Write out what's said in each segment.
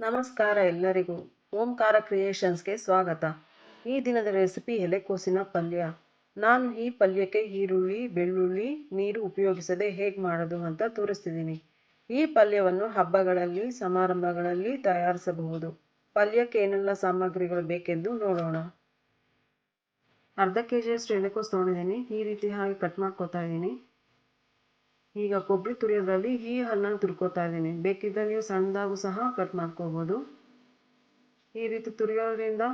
ನಮಸ್ಕಾರ ಎಲ್ಲರಿಗೂ. ಓಂಕಾರ ಕ್ರಿಯೇಷನ್ಸ್ಗೆ ಸ್ವಾಗತ. ಈ ದಿನದ ರೆಸಿಪಿ ಎಲೆಕೋಸಿನ ಪಲ್ಯ. ನಾನು ಈ ಪಲ್ಯಕ್ಕೆ ಈರುಳ್ಳಿ, ಬೆಳ್ಳುಳ್ಳಿ, ನೀರು ಉಪಯೋಗಿಸದೆ ಹೇಗೆ ಮಾಡೋದು ಅಂತ ತೋರಿಸ್ತಿದ್ದೀನಿ. ಈ ಪಲ್ಯವನ್ನು ಹಬ್ಬಗಳಲ್ಲಿ, ಸಮಾರಂಭಗಳಲ್ಲಿ ತಯಾರಿಸಬಹುದು. ಪಲ್ಯಕ್ಕೆ ಏನೆಲ್ಲ ಸಾಮಗ್ರಿಗಳು ಬೇಕೆಂದು ನೋಡೋಣ. ಅರ್ಧ ಕೆ ಜಿಯಷ್ಟು ಎಲೆಕೋಸ್ ತೊಗೊಂಡಿದ್ದೀನಿ. ಈ ರೀತಿ ಹಾಗೆ ಕಟ್ ಮಾಡ್ಕೊತಾ ಇದ್ದೀನಿ. ಈಗ ಕೊಬ್ಬರಿ ತುರಿಯೋದ್ರಲ್ಲಿ ಈ ಹಣ್ಣನ್ನು ತುರ್ಕೋತಾ ಇದ್ದೀನಿ. ಬೇಕಿದ್ದರೆ ನೀವು ಸಣ್ಣದಾಗೂ ಸಹ ಕಟ್ ಮಾಡ್ಕೋಬೋದು. ಈ ರೀತಿ ತುರಿಯೋದ್ರಿಂದ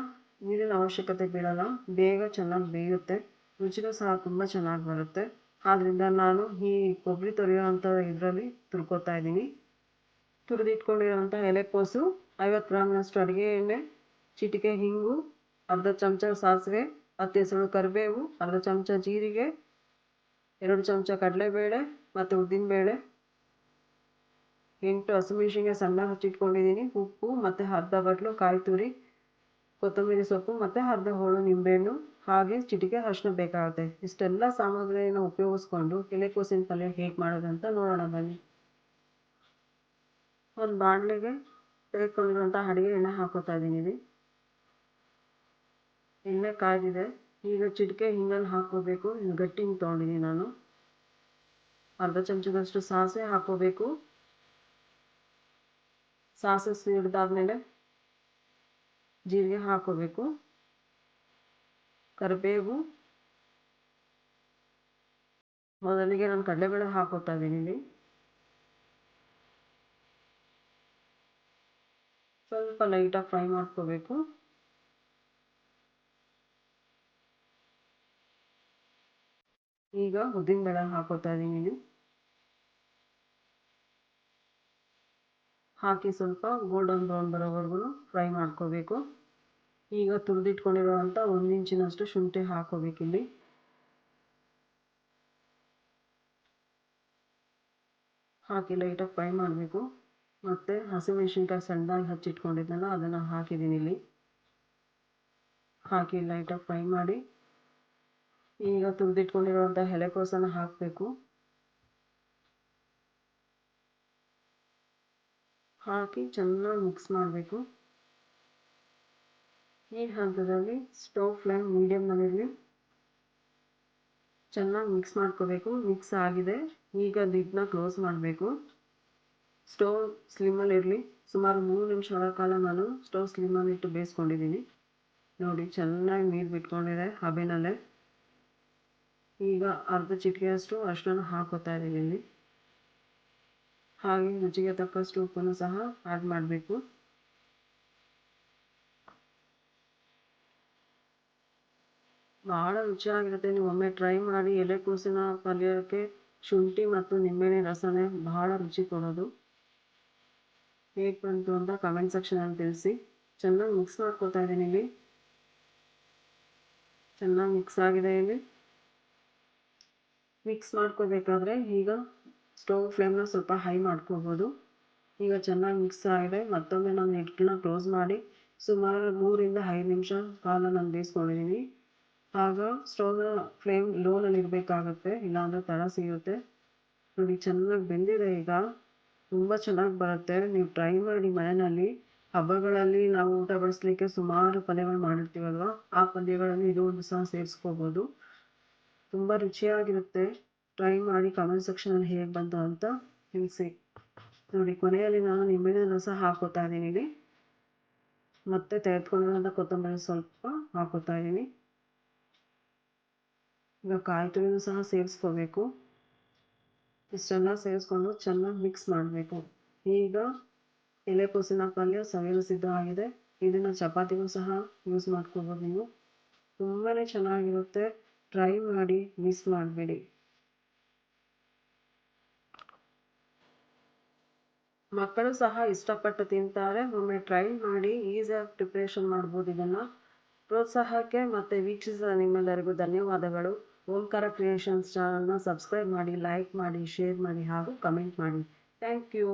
ನೀರಿನ ಅವಶ್ಯಕತೆ ಬೀಳಲ್ಲ. ಬೇಗ ಚೆನ್ನಾಗಿ ಬೇಯುತ್ತೆ. ರುಚಿನೂ ಸಹ ತುಂಬ ಚೆನ್ನಾಗಿ ಬರುತ್ತೆ. ಆದ್ದರಿಂದ ನಾನು ಈ ಕೊಬ್ಬರಿ ತುರಿಯೋವಂಥ ಇದರಲ್ಲಿ ತುರ್ಕೋತಾ ಇದ್ದೀನಿ. ತುರಿದಿಟ್ಕೊಂಡಿರೋಂಥ ಎಲೆಕೋಸು, ಐವತ್ತು ಗ್ರಾಮ್ನಷ್ಟು ಅಡುಗೆ ಎಣ್ಣೆ, ಚಿಟಿಕೆ, ಹಿಂಗು, ಅರ್ಧ ಚಮಚ ಸಾಸಿವೆ, ಹತ್ತು ಹೆಸರು ಕರಿಬೇವು, ಅರ್ಧ ಚಮಚ ಜೀರಿಗೆ ಎರಡು ಚಮಚ ಕಡಲೆಬೇಳೆ ಮತ್ತು ಉದ್ದಿನಬೇಳೆ ಎಂಟು ಹಸಿಮೆಣಸಿನ್ಕಾಯಿ ಸಣ್ಣ ಹಚ್ಚಿಟ್ಕೊಂಡಿದ್ದೀನಿ. ಉಪ್ಪು ಮತ್ತು ಅರ್ಧ ಬಟ್ಲು, ಕಾಯಿ ತುರಿ, ಕೊತ್ತಂಬರಿ ಸೊಪ್ಪು ಮತ್ತು ಅರ್ಧ ಹೋಳು ನಿಂಬೆಹಣ್ಣು ಹಾಗೆ ಚಿಟಿಕೆ ಅರಿಶಿನ ಬೇಕಾಗುತ್ತೆ. ಇಷ್ಟೆಲ್ಲ ಸಾಮಗ್ರಿಯನ್ನು ಉಪಯೋಗಿಸ್ಕೊಂಡು ಎಲೆಕೋಸಿನ ಪಲ್ಯ ಹೇಗೆ ಮಾಡೋದಂತ ನೋಡೋಣ ಬನ್ನಿ. ಒಂದು ಬಾಣಲೆಗೆ ತೆಗೆದುಕೊಂಡಿರುವಂಥ ಅಡುಗೆ ಎಣ್ಣೆ ಹಾಕೋತಾ ಇದ್ದೀನಿ. ಎಣ್ಣೆ ಕಾಯ್ದಿದೆ. ಈಗ ಚಿಟಿಕೆ ಹಿಂಗಲ್ಲಿ ಹಾಕ್ಕೋಬೇಕು. ಗಟ್ಟಿ ಹಿಂಗೆ ತೊಗೊಂಡಿದ್ದೀನಿ ನಾನು. ಅರ್ಧ ಚಮಚದಷ್ಟು ಸಾಸಿವೆ ಹಾಕ್ಕೋಬೇಕು. ಸಾಸಿವೆ ಸಿಡಿದಾದ್ಮೇಲೆ ಜೀರಿಗೆ ಹಾಕ್ಕೋಬೇಕು. ಕರಿಬೇವು. ಮೊದಲಿಗೆ ನಾನು ಕಡಲೆಬೇಳೆ ಹಾಕೋತಾ ಇದ್ದೀನಿ ಸ್ವಲ್ಪ ಲೈಟಾಗಿ ಫ್ರೈ ಮಾಡ್ಕೋಬೇಕು. ಈಗ ಉದ್ದಿನ ಬೇಳೆ ಹಾಕೋತಾ ಇದ್ದೀನಿ ಹಾಕಿ ಸ್ವಲ್ಪ ಗೋಲ್ಡನ್ ಬ್ರೌನ್ ಬರೋವರೆಗೂ ಫ್ರೈ ಮಾಡ್ಕೋಬೇಕು. ಈಗ ತುರಿದಿಟ್ಕೊಂಡಿರುವಂಥ ಒಂದು ಇಂಚಿನಷ್ಟು ಶುಂಠಿ ಹಾಕೋಬೇಕಿಲ್ಲಿ ಹಾಕಿ ಲೈಟಾಗಿ ಫ್ರೈ ಮಾಡಬೇಕು. ಮತ್ತು ಹಸಿಮೆಣ್ಸಿನ್ಕಾಯಿ ಸಣ್ಣದಾಗಿ ಹಚ್ಚಿಟ್ಕೊಂಡಿದ್ದೆನಲ್ಲ ಅದನ್ನು ಹಾಕಿದ್ದೀನಿ ಇಲ್ಲಿ. ಹಾಕಿ ಲೈಟಾಗಿ ಫ್ರೈ ಮಾಡಿ. ಈಗ ತುರಿದಿಟ್ಕೊಂಡಿರುವಂಥ ಎಲೆಕೋಸನ್ನು ಹಾಕಬೇಕು. ಹಾಕಿ ಚೆನ್ನಾಗಿ ಮಿಕ್ಸ್ ಮಾಡಬೇಕು. ಈ ಹಂತದಲ್ಲಿ ಸ್ಟವ್ ಫ್ಲೇಮ್ ಮೀಡಿಯಮ್ನಲ್ಲಿರಲಿ ಚೆನ್ನಾಗಿ ಮಿಕ್ಸ್ ಮಾಡ್ಕೋಬೇಕು. ಮಿಕ್ಸ್ ಆಗಿದೆ. ಈಗ ಲಿಡ್ನ ಕ್ಲೋಸ್ ಮಾಡಬೇಕು. ಸ್ಟವ್ ಸ್ಲಿಮ್ಮಲ್ಲಿರಲಿ ಸುಮಾರು ಮೂರು ನಿಮಿಷಗಳ ಕಾಲ ನಾನು ಸ್ಟವ್ ಸ್ಲಿಮ್ಮಲ್ಲಿಟ್ಟು ಬೇಯಿಸ್ಕೊಂಡಿದ್ದೀನಿ. ನೋಡಿ, ಚೆನ್ನಾಗಿ ನೀರು ಬಿಟ್ಕೊಂಡಿದೆ ಹಬೆನಲ್ಲೇ. ಈಗ ಅರ್ಧ ಚಿಟಿಕೆಯಷ್ಟು ಅರಿಶಿನ ಹಾಕೋತಾ ಇದ್ದೀನಿ ಇಲ್ಲಿ. ಹಾಗೆ ರುಚಿಗೆ ತಕ್ಕಷ್ಟು ಉಪ್ಪನ್ನು ಸಹ ಆ್ಯಡ್ ಮಾಡಬೇಕು. ಭಾಳ ರುಚಿಯಾಗಿರುತ್ತೆ. ನೀವು ಒಮ್ಮೆ ಟ್ರೈ ಮಾಡಿ ಎಲೆಕೋಸಿನ ಪಲ್ಯಕ್ಕೆ ಶುಂಠಿ ಮತ್ತು ನಿಂಬೆಹಣ್ಣಿನ ರಸನೇ ಬಹಳ ರುಚಿ ಕೊಡೋದು. ಹೇಗೆ ಬಂತು ಅಂತ ಕಮೆಂಟ್ ಸೆಕ್ಷನಲ್ಲಿ ತಿಳಿಸಿ. ಚೆನ್ನಾಗಿ ಮಿಕ್ಸ್ ಮಾಡ್ಕೊತಾ ಇದ್ದೀನಿ ಇಲ್ಲಿ. ಚೆನ್ನಾಗಿ ಮಿಕ್ಸ್ ಆಗಿದೆ ಇಲ್ಲಿ. ಮಿಕ್ಸ್ ಮಾಡ್ಕೋಬೇಕಾದ್ರೆ ಈಗ ಸ್ಟೋವ್ ಫ್ಲೇಮ್ನ ಸ್ವಲ್ಪ ಹೈ ಮಾಡ್ಕೋಬೋದು ಈಗ ಚೆನ್ನಾಗಿ ಮಿಕ್ಸ್ ಆಗಿದೆ. ಮತ್ತೊಮ್ಮೆ ನಾನು ಹಿಟ್ಟನ್ನ ಕ್ಲೋಸ್ ಮಾಡಿ ಸುಮಾರು ಮೂರಿಂದ ಐದು ನಿಮಿಷ ಕಾಲ ನಾನು ಬೇಯಿಸ್ಕೊಂಡಿದ್ದೀನಿ ಆಗ ಸ್ಟವ್ನ ಫ್ಲೇಮ್ ಲೋನಲ್ಲಿ ಇರಬೇಕಾಗುತ್ತೆ. ಇಲ್ಲಾಂದರೆ ತಳ ಸಿಗುತ್ತೆ. ನೋಡಿ, ಚೆನ್ನಾಗಿ ಬೆಂದಿದೆ ಈಗ. ತುಂಬ ಚೆನ್ನಾಗಿ ಬರುತ್ತೆ. ನೀವು ಟ್ರೈ ಮಾಡಿ ಮನೆಯಲ್ಲಿ. ಹಬ್ಬಗಳಲ್ಲಿ ನಾವು ಊಟ ಬಡಿಸ್ಲಿಕ್ಕೆ ಸುಮಾರು ಪಲ್ಯಗಳು ಮಾಡಿರ್ತೀವಲ್ವ? ಆ ಪಲ್ಯಗಳಲ್ಲಿ ಇದು ಒಂದು ಸಹ ಸೇರಿಸ್ಕೋಬೋದು ತುಂಬ ರುಚಿಯಾಗಿರುತ್ತೆ. ಟ್ರೈ ಮಾಡಿ ಕಮೆಂಟ್ ಸೆಕ್ಷನಲ್ಲಿ ಹೇಗೆ ಬಂತು ಅಂತ ತಿಳಿಸಿ. ನೋಡಿ, ಕೊನೆಯಲ್ಲಿ ನಾನು ನಿಂಬೆಹಣ್ಣಿನ ರಸ ಹಾಕೋತಾ ಇದ್ದೀನಿ ಇಲ್ಲಿ. ಮತ್ತೆ ತೆಗೆದುಕೊಂಡಿರೋಂಥ ಕೊತ್ತಂಬರಿ ಸ್ವಲ್ಪ ಹಾಕೋತಾ ಇದ್ದೀನಿ. ಈಗ ಕಾಯಿ ತುರಿನೂ ಸಹ ಸೇರಿಸ್ಕೋಬೇಕು. ಇಷ್ಟೆಲ್ಲ ಸೇರಿಸ್ಕೊಂಡು ಚೆನ್ನಾಗಿ ಮಿಕ್ಸ್ ಮಾಡಬೇಕು. ಈಗ ಎಲೆಕೋಸಿನ ಪಲ್ಯ ಸವಿಯಲು ಸಿದ್ಧ ಆಗಿದೆ. ಇದನ್ನು ಚಪಾತಿಗೂ ಸಹ ಯೂಸ್ ಮಾಡ್ಕೋಬೋದು ನೀವು. ತುಂಬಾ ಚೆನ್ನಾಗಿರುತ್ತೆ. ಟ್ರೈ ಮಾಡಿ ಮಿಸ್ ಮಾಡಬೇಡಿ. ಮಕ್ಕಳು ಸಹ ಇಷ್ಟಪಟ್ಟು ತಿಂತಾರೆ. ಒಮ್ಮೆ ಟ್ರೈ ಮಾಡಿ ಈಸಿಯಾಗಿ ಪ್ರಿಪ್ರೇಷನ್ ಮಾಡ್ಬೋದು ಇದನ್ನು. ಪ್ರೋತ್ಸಾಹಕ್ಕೆ ಮತ್ತು ವೀಕ್ಷಿಸಿದ ನಿಮ್ಮೆಲ್ಲರಿಗೂ ಧನ್ಯವಾದಗಳು. ಓಂಕಾರ ಕ್ರಿಯೇಷನ್ಸ್ ಚಾನಲ್ನ ಸಬ್ಸ್ಕ್ರೈಬ್ ಮಾಡಿ ಲೈಕ್ ಮಾಡಿ ಶೇರ್ ಮಾಡಿ ಹಾಗೂ ಕಮೆಂಟ್ ಮಾಡಿ. Thank you